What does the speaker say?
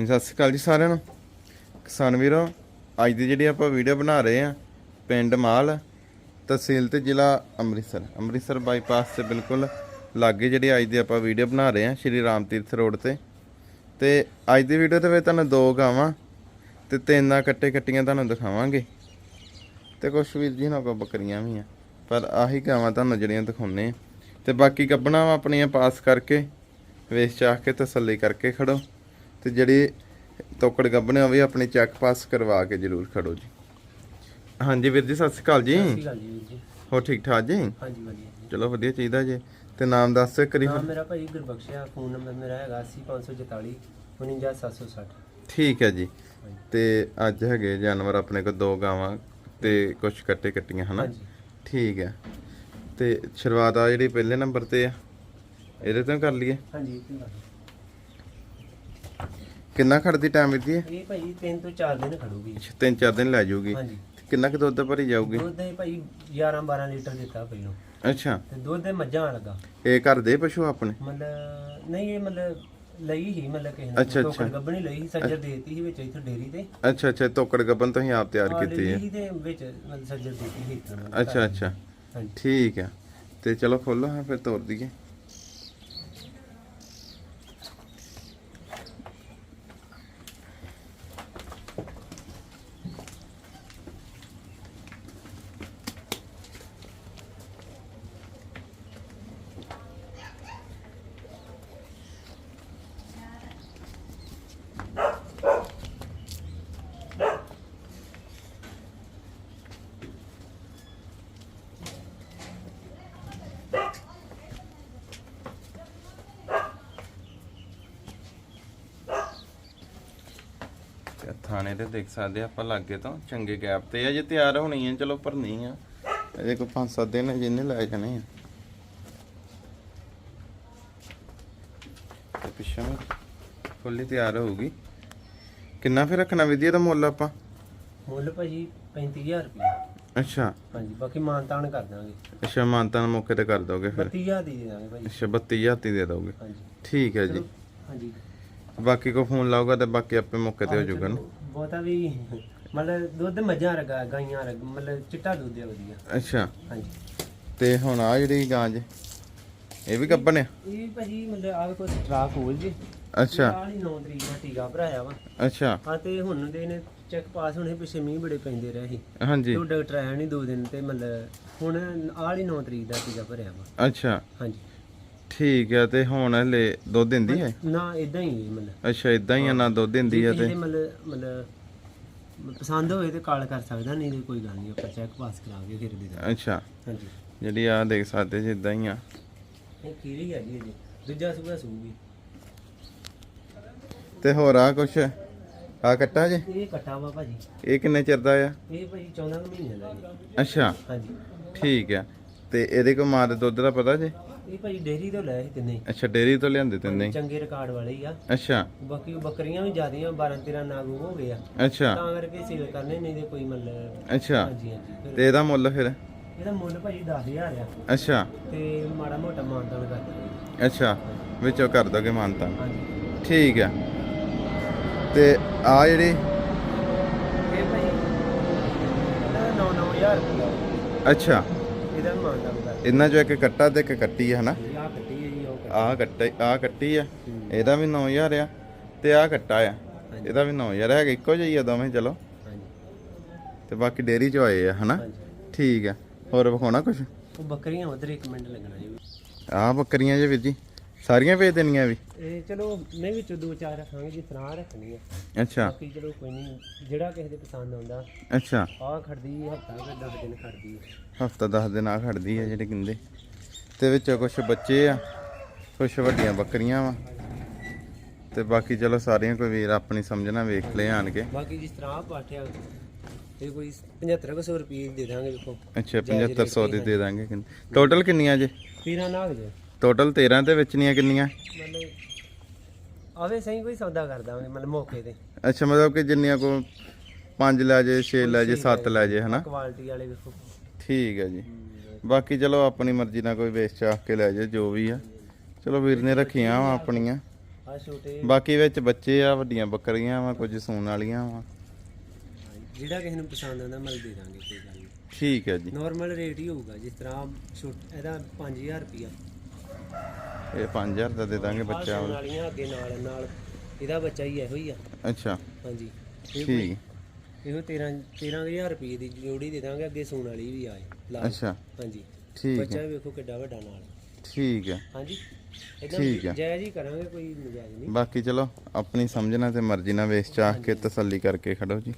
ਹਾਂਜੀ, ਸਤਿ ਸ਼੍ਰੀ ਅਕਾਲ ਜੀ ਸਾਰਿਆਂ ਨੂੰ। ਕਿਸਾਨ ਵੀਰੋ ਅੱਜ ਦੀ ਜਿਹੜੀ ਆਪਾਂ ਵੀਡੀਓ ਬਣਾ ਰਹੇ ਆ ਪਿੰਡ ਮਾਲ ਤਹਿਸੀਲ ਤੇ ਜ਼ਿਲ੍ਹਾ ਅੰਮ੍ਰਿਤਸਰ। ਅੰਮ੍ਰਿਤਸਰ ਬਾਈਪਾਸ ਤੇ ਬਿਲਕੁਲ ਲਾਗੇ ਜਿਹੜੀ ਅੱਜ ਦੀ ਆਪਾਂ ਵੀਡੀਓ ਬਣਾ ਰਹੇ ਆ ਸ਼੍ਰੀ ਰਾਮ ਤੀਰਥ ਰੋਡ ਤੇ। ਤੇ ਅੱਜ ਦੀ ਵੀਡੀਓ ਦੇ ਵਿੱਚ ਤੁਹਾਨੂੰ ਦੋ ਗਾਵਾਂ ਤੇ ਤਿੰਨਾਂ ਕੱਟੇ ਕੱਟੀਆਂ ਤੁਹਾਨੂੰ ਦਿਖਾਵਾਂਗੇ। ਤੇ ਕੁਛ ਵੀਰ ਜੀ ਨਾਲ ਕੋ ਬੱਕਰੀਆਂ ਵੀ ਆ ਪਰ ਆਹੀ ਗਾਵਾਂ ਤੁਹਾਨੂੰ ਜਿਹੜੀਆਂ ਦਿਖਾਉਣੇ ਆ ਤੇ ਬਾਕੀ ਕੱਢਣਾ ਵਾ ਆਪਣੀਆਂ ਪਾਸ ਕਰਕੇ ਵੇਚ ਚਾਹ ਕੇ ਤਸੱਲੀ ਕਰਕੇ ਖੜੋ। ਤੇ ਜਿਹੜੀ ਤੋਕੜ ਗੱਬਣੇ ਹੋਵੇ ਆਪਣੀ ਚੈੱਕ ਪਾਸ ਕਰਵਾ ਕੇ ਜਰੂਰ ਖੜੋ ਜੀ। ਹਾਂਜੀ ਵੀਰ ਜੀ ਸਤਿ ਸ਼੍ਰੀ ਅਕਾਲ ਜੀ। ਸਤਿ ਸ਼੍ਰੀ ਅਕਾਲ ਜੀ ਵੀਰ ਜੀ। ਹੋ ਠੀਕ ਠਾਕ ਜੀ? ਹਾਂਜੀ ਵਧੀਆ ਜੀ। ਚਲੋ ਵਧੀਆ ਚਾਹੀਦਾ ਜੀ। ਤੇ ਨਾਮ ਦੱਸ ਕਰੀ ਨਾਮ ਮੇਰਾ ਭਾਈ ਗੁਰਬਖਸ਼ਿਆ ਫੋਨ ਨੰਬਰ ਮੇਰਾ ਹੈਗਾ 80544 49760 ਠੀਕ ਹੈ ਜੀ। ਤੇ ਅੱਜ ਹੈਗੇ ਜਾਨਵਰ ਆਪਣੇ ਕੋਲ ਦੋ ਗਾਵਾਂ ਤੇ ਕੁਝ ਕੱਟੇ ਕੱਟੀਆਂ ਹਨਾ? ਹਾਂਜੀ। ਠੀਕ ਹੈ। ਤੇ ਸ਼ੁਰੂਆਤ ਆ ਜਿਹੜੀ ਪਹਿਲੇ ਨੰਬਰ ਤੇ ਆ। ਇਹਦੇ ਤੋਂ ਕਰ ਲਈਏ। ਹਾਂਜੀ ਇਹ ਕੀ ਗੱਲ ਹੈ? ਕਿੰਨਾ ਖੜਦੀ ਟਾਈਮ ਵੀਰ ਜੀ ਇਹ? ਇਹ ਭਾਈ 3 ਤੋਂ 4 ਦਿਨ ਖੜੂਗੀ। ਅੱਛਾ, ਤਿੰਨ ਚਾਰ ਦਿਨ ਲੈ ਜਾਊਗੀ। ਹਾਂਜੀ। ਕਿੰਨਾ ਕੁ ਦੁੱਧ ਭਰੀ ਜਾਊਗੀ? ਦੁੱਧ ਇਹ ਭਾਈ 11 12 ਲੀਟਰ ਦਿੱਤਾ ਪਹਿਲੋਂ ਅੱਛਾ। ਤੇ ਦੁੱਧ ਦੇ ਮੱਝਾਂ ਲੱਗਾ। ਇਹ ਘਰ ਦੇ ਪਸ਼ੂ ਆਪਣੇ? ਮਤਲਬ ਨਹੀਂ ਇਹ ਮਤਲਬ ਲਈ ਹੀ ਮਤਲਬ ਕਿਸੇ ਅੱਛਾ, ਨੇ ਅੱਛਾ। ਟੋਕਰ ਗੱਬਣੀ ਲਈ ਸੀ ਸੱਜਰ ਦੇਤੀ ਸੀ ਵਿੱਚ ਇੱਥੇ ਡੇਰੀ ਤੇ। ਅੱਛਾ ਅੱਛਾ ਤੋਕੜ ਗੱਬਨ ਤੁਸੀਂ ਆਪ ਤਿਆਰ ਆਹ ਕੀਤੀ ਲਈ ਹੈ। ਸੀ ਤੇ ਵਿੱਚ ਮਤਲਬ ਸੱਜਰ ਦੇਤੀ ਸੀ ਇੱਥੇ। ਅੱਛਾ ਅੱਛਾ। ਹਾਂਜੀ। ਠੀਕ ਹੈ। ਤੇ ਚਲੋ ਖੋਲੋ ਹਾਂ ਫਿਰ ਤੋੜ ਦਈਏ ਤੇ ਥਾਣੇ ਤੇ ਦੇਖ ਸਕਦੇ ਆਪਾਂ ਲਾਗੇ ਤੋਂ ਚੰਗੇ ਗੈਪ ਤੇ ਆ। ਜੇ ਤਿਆਰ ਹੋਣੀ ਹੈ ਚਲੋ ਭਰਨੀ ਆ। ਅਜੇ ਕੋਈ 5-7 ਦਿਨ ਜਿੰਨੇ ਲੈ ਜਾਣੇ ਆ। ਤੇ ਪਿੱਛੋਂ ਫੁੱਲੀ ਤਿਆਰ ਹੋਊਗੀ। ਕਿੰਨਾ ਫਿਰ ਰੱਖਣਾ ਵਿਧੀ ਦਾ ਮੁੱਲ ਆਪਾਂ? ਮੁੱਲ ਭਾਜੀ 35000 ਰੁਪਏ। ਅੱਛਾ। ਹਾਂਜੀ ਬਾਕੀ ਮਾਨਤਾਨ ਕਰ ਦਾਂਗੇ। ਅੱਛਾ ਮਾਨਤਾਨ ਮੌਕੇ ਤੇ ਕਰ ਦੋਗੇ ਫਿਰ। 32000 ਦੀ ਦੇ ਦਾਂਗੇ ਭਾਜੀ। ਅੱਛਾ 32000 ਦੀ ਦੇ ਦੋਗੇ। ਹਾਂਜੀ। ਠੀਕ ਹੈ ਜੀ। ਹਾਂਜੀ। ਬਾਕੀ ਕੋ ਫੋਨ ਲਾਊਗਾ ਤੇ ਬਾਕੀ ਆਪੇ ਮੌਕੇ ਤੇ ਹੋ ਜਾਊਗਾ ਨਾ। ਬਹੁਤਾ ਵੀ ਮਤਲਬ ਦੁੱਧ ਮੱਝਾਂ ਰਗਾ ਗਾਈਆਂ ਰਗ ਮਤਲਬ ਚਿੱਟਾ ਦੁੱਧ ਹੈ ਵਧੀਆ। ਅੱਛਾ। ਹਾਂਜੀ। ਤੇ ਹੁਣ ਆ ਜਿਹੜੀ ਗਾਂ ਜੇ ਇਹ ਵੀ ਗੱਬਣ ਆ? ਇਹ ਭਾਜੀ ਮਤਲਬ ਆਹ ਕੋਈ ਸਟਰਾਕ ਹੋਲ ਜੀ। ਅੱਛਾ। ਆਲੀ 9 ਤਰੀਕ ਦਾ ਟੀਕਾ ਭਰਾਇਆ ਵਾ। ਅੱਛਾ। ਹਾਂ ਤੇ ਹੁਣ ਦੇ ਨੇ ਚੈੱਕ ਪਾਸ ਹੋਣੇ ਪਿੱਛੇ ਮੀਂਹ ਬੜੇ ਪੈਂਦੇ ਰਹੇ ਸੀ। ਹਾਂਜੀ। ਤੇ ਡਾਕਟਰ ਆਇਆ ਨਹੀਂ ਦੋ ਦਿਨ ਤੇ ਮਤਲਬ ਹੁਣ ਆਲੀ 9 ਤਰੀਕ ਦਾ ਟੀਕਾ ਭਰਿਆ ਵਾ। ਅੱਛਾ। ਹਾਂਜੀ। ਠੀਕ ਹੈ ਤੇ ਹੁਣ ਹਲੇ ਦੁੱਧ ਦਿੰਦੀ ਹੈ? ਨਾ ਇਦਾਂ ਹੀ ਹੈ ਮਤਲਬ ਅੱਛਾ ਇਦਾਂ ਹੀ ਆ ਨਾ ਦੁੱਧ ਦਿੰਦੀ ਕਿਸੇ ਤੇ? ਦੇ ਮਤਲਬ ਮਤਲਬ ਪਸੰਦ ਹੋਵੇ ਤੇ ਕਾਲ ਕਰ ਸਕਦਾ ਨਹੀਂ ਤੇ ਕੋਈ ਗੱਲ ਨਹੀਂ ਆਪਾਂ ਚੈੱਕ ਪਾਸ ਕਰਾਂਗੇ ਫਿਰ ਦੇ ਦਾਂਗੇ। ਅੱਛਾ। ਹਾਂਜੀ। ਜਿਹੜੀ ਆ ਦੇਖ ਸਕਦੇ ਜੀ ਇਦਾਂ ਹੀ ਆ। ਇਹ ਕੀਰੀ ਹੈ ਜੀ ਦੂਜਾ ਸੂਆ ਸੂਗੀ। ਤੇ ਹੋਰ ਆ ਕੁਛ? ਆ ਕੱਟਾ ਜੇ? ਇਹ ਕਟਾ ਵਾ ਭਾਜੀ। ਇਹ ਕਿੰਨੇ ਚਿਰ ਦਾ ਆ? ਇਹ ਭਾਜੀ 14 ਕੁ ਮਹੀਨੇ ਦਾ ਜੀ। ਅੱਛਾ। ਹਾਂਜੀ। ਠੀਕ ਆ ਤੇ ਇਹਦੇ ਕੋ ਮਾਂ ਦੇ ਦੁੱਧ ਦਾ ਪਤਾ ਜੇ? ਇਹ ਭਾਜੀ ਡੇਰੀ ਤੋਂ ਲਏ ਸੀ ਤਿੰਨੇ ਅੱਛਾ ਡੇਰੀ ਤੋਂ ਲਿਆਂਦੇ ਤਿੰਨੇ ਚੰਗੇ ਰਿਕਾਰਡ ਵਾਲੇ ਹੀ ਆ। ਅੱਛਾ। ਬਾਕੀ ਉਹ ਬੱਕਰੀਆਂ ਵੀ ਜ਼ਿਆਦੀਆਂ 12 13 ਨਾਗੂ ਹੋ ਗਏ ਆ। ਅੱਛਾ। ਤਾਂ ਕਰਕੇ ਸੇਲ ਕਰਨੇ ਨਹੀਂ ਤੇ ਕੋਈ ਮਤਲਬ ਅੱਛਾ। ਹਾਂਜੀ ਹਾਂਜੀ। ਫਿਰ ਤੇ ਇਹਦਾ ਮੁੱਲ ਫਿਰ? ਇਹਦਾ ਮੁੱਲ ਭਾਜੀ 10000 ਆ। ਅੱਛਾ। ਤੇ ਮਾੜਾ ਮੋਟਾ ਮਾਨਦਾਨ ਕਰ ਦਿੰਦੇ ਅੱਛਾ। ਵਿੱਚੋਂ ਕਰ ਦੋਗੇ ਮਾਨਤਾ ਹਾਂਜੀ। ਠੀਕ ਆ। ਤੇ ਆ ਜਿਹੜੀ ਇਹ ਭਾਜੀ ਇਹਦਾ 9-9000 ਰੁਪਇਆ ਅੱਛਾ। ਇਹਦਾ ਵੀ ਮਾਨਦਾਨ ਕਰ ਇਹਨਾਂ ਚੋਂ ਇੱਕ ਕੱਟਾ ਤੇ ਇੱਕ ਕੱਟੀ ਆ ਹਨਾ? ਆ ਕੱਟੀ ਹੈ ਜੀ ਉਹ ਕੱਟੀ। ਆਹ ਕੱਟਾ ਆਹ ਕੱਟੀ ਆ। ਹੂੰ। ਇਹਦਾ ਵੀ 9000 ਆ ਤੇ ਆਹ ਕੱਟਾ ਆ। ਇਹਦਾ ਵੀ 9000 ਹੈਗਾ ਇੱਕੋ ਜਿਹੀ ਆ ਦੋਵੇਂ ਚਲੋ। ਹਾਂਜੀ। ਤੇ ਬਾਕੀ ਡੇਰੀ ਚ ਆਏ ਆ ਹਨਾ? ਠੀਕ ਆ। ਹੋਰ ਵਿਖਾਉਣਾ ਕੁਛ? ਉਹ ਬੱਕਰੀਆਂ ਉਧਰ ਇੱਕ ਮਿੰਟ ਲੱਗਣਾ ਜੀ। ਆਹ ਬੱਕਰੀਆਂ ਜੇ ਵੀਰ ਜੀ। ਸਾਰੀਆਂ ਵੇਚ ਦੇਣੀਆਂ ਵੀ? ਇਹ ਚਲੋ ਮੈਂ ਵਿੱਚੋਂ ਦੋ ਚਾਰ ਰੱਖਾਂਗੇ ਜੀ ਸਲਾਹ ਰੱਖਣੀ ਆ। ਅੱਛਾ। ਬਾਕੀ ਚਲੋ ਕੋਈ ਨਹੀਂ ਜਿਹੜਾ ਕਿਸੇ ਦੇ ਪਸੰਦ ਆਉਂਦਾ ਅੱਛਾ। ਆਹ ਖੜਦੀ ਹਫਤਾ ਕਿ 10 ਦਿਨ ਖੜਦੀ ਹਫਤਾ 10 ਦਿਨ ਆ ਖੜਦੀ ਆ ਜਿਹੜੇ ਕਿੰਦੇ ਤੇ ਵਿੱਚੋਂ ਕੁਛ ਬੱਚੇ ਆ ਕੁਛ ਵੱਡੀਆਂ ਬੱਕਰੀਆਂ ਵਾ। ਤੇ ਬਾਕੀ ਚਲੋ ਸਾਰੀਆਂ ਕੋਈ ਵੀਰ ਆਪਣੀ ਸਮਝਣਾ ਵੇਖ ਲੈ ਆਣ ਕੇ ਬਾਕੀ ਜਿਸ ਤਰ੍ਹਾਂ ਪਾਠਿਆ ਇਹ ਕੋਈ 7500 ਰੁਪਏ ਦੇ ਦਾਂਗੇ ਵੇਖੋ। ਅੱਛਾ 7500 ਦੀ ਦੇ ਦਾਂਗੇ। ਟੋਟਲ ਕਿੰਨੀਆਂ ਜੇ? ਪੀਰਾਂ ਨਾਗ ਜੇ। ਟੋਟਲ 13 ਤੇ ਵੇਚਣੀਆਂ ਕਿੰਨੀਆਂ? ਮਤਲਬ ਆਵੇ ਸਹੀ ਕੋਈ ਸੌਦਾ ਕਰ ਦਾਂਗੇ ਮਤਲਬ ਮੌਕੇ ਤੇ। ਅੱਛਾ ਮਤਲਬ ਕਿ ਜਿੰਨੀਆਂ ਕੋ 5 ਲੈ ਜੇ 6 ਲੈ ਜੇ 7 ਲੈ ਜੇ ਹਨਾ? ਕੁਆਲਿਟੀ ਵਾਲੇ ਵੇਖੋ। ਠੀਕ ਹੈ ਜੀ। ਬਾਕੀ ਚਲੋ ਆਪਣੀ ਮਰਜ਼ੀ ਨਾਲ ਕੋਈ ਵੇਚ ਚਾਹ ਕੇ ਲੈ ਜੇ ਜੋ ਵੀ ਆ। ਚਲੋ ਵੀਰ ਨੇ ਰੱਖੀਆਂ ਆਪਣੀਆਂ। ਆ ਛੋਟੇ ਬਾਕੀ ਵਿੱਚ ਬੱਚੇ ਆ ਵੱਡੀਆਂ ਬੱਕਰੀਆਂ ਵਾ ਕੁਝ ਸੂਣ ਵਾਲੀਆਂ ਵਾ। ਜਿਹੜਾ ਕਿਸੇ ਨੂੰ ਪਸੰਦ ਆਉਂਦਾ ਮਿਲ ਦੇ ਦਾਂਗੇ ਕੋਈ ਗੱਲ ਨਹੀਂ। ਠੀਕ ਹੈ ਜੀ। ਨਾਰਮਲ ਰੇਟ ਹੀ ਹੋਊਗਾ ਜਿਸ ਤਰ੍ਹਾਂ ਛੋਟ ਇਹਦਾ 5000 ਰੁਪਿਆ ਇਹ 5000 ਦਾ ਦੇ ਦਾਂਗੇ ਬੱਚਾ ਸੂਣ ਵਾਲੀਆਂ ਅੱਗੇ ਨਾਲ ਨਾਲ। ਇਹਦਾ ਬੱਚਾ ਹੀ ਇਹੋ ਹੀ ਆ। ਅੱਛਾ। ਹਾਂਜੀ। ਇਹ ਠੀਕ। ਇਹਨੂੰ 13 13000 ਰੁਪਏ ਦੀ ਜੋੜੀ ਦੇ ਦਾਂਗੇ ਅੱਗੇ ਸੂਣ ਵਾਲੀ ਵੀ ਆਏ ਲਾਲ। ਅੱਛਾ। ਹਾਂਜੀ। ਠੀਕ ਬੱਚਾ ਹੈ। ਵੇਖੋ ਕਿੱਡਾ ਵੱਡਾ ਨਾਲ। ਠੀਕ ਹੈ। ਹਾਂਜੀ। ਇਦਾਂ ਠੀਕ ਹੈ। ਜਾਇਜ਼ ਹੀ ਕਰਾਂਗੇ ਕੋਈ ਨਜਾਇਜ਼ ਨਹੀਂ। ਬਾਕੀ ਚਲੋ ਆਪਣੀ ਸਮਝਣਾ ਤੇ ਮਰਜ਼ੀ ਨਾਲ ਵੇਚ ਚਾਹ ਕੇ ਤਸੱਲੀ ਕਰਕੇ ਖੜੋ ਜੀ।